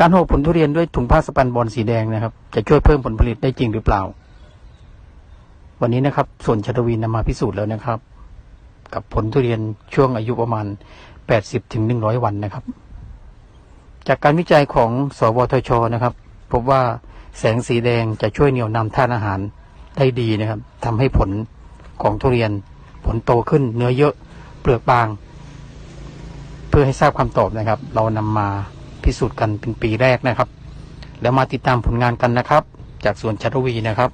การห่อผลทุเรียนด้วยถุงผ้าสปันบอลสีแดงนะครับ จะช่วยเพิ่มผลผลิตได้จริงหรือเปล่า วันนี้นะครับ ส่วนชาตวีนำมาพิสูจน์แล้วนะครับ กับผลทุเรียนช่วงอายุประมาณ 80ถึง100 วันนะครับ จากการวิจัยของสวทชนะครับ พบว่าแสงสีแดงจะช่วยเหนี่ยวนำธาตุอาหารได้ดีนะครับทำให้ผลของทุเรียนผลโตขึ้นเนื้อเยอะเปลือกบาง เพื่อให้ทราบคำตอบนะครับ เรานำมา พิสูจน์กันเป็นปีแรกนะครับ แล้วมาติดตามผลงานกันนะครับ จากสวนชัตวีนะครับ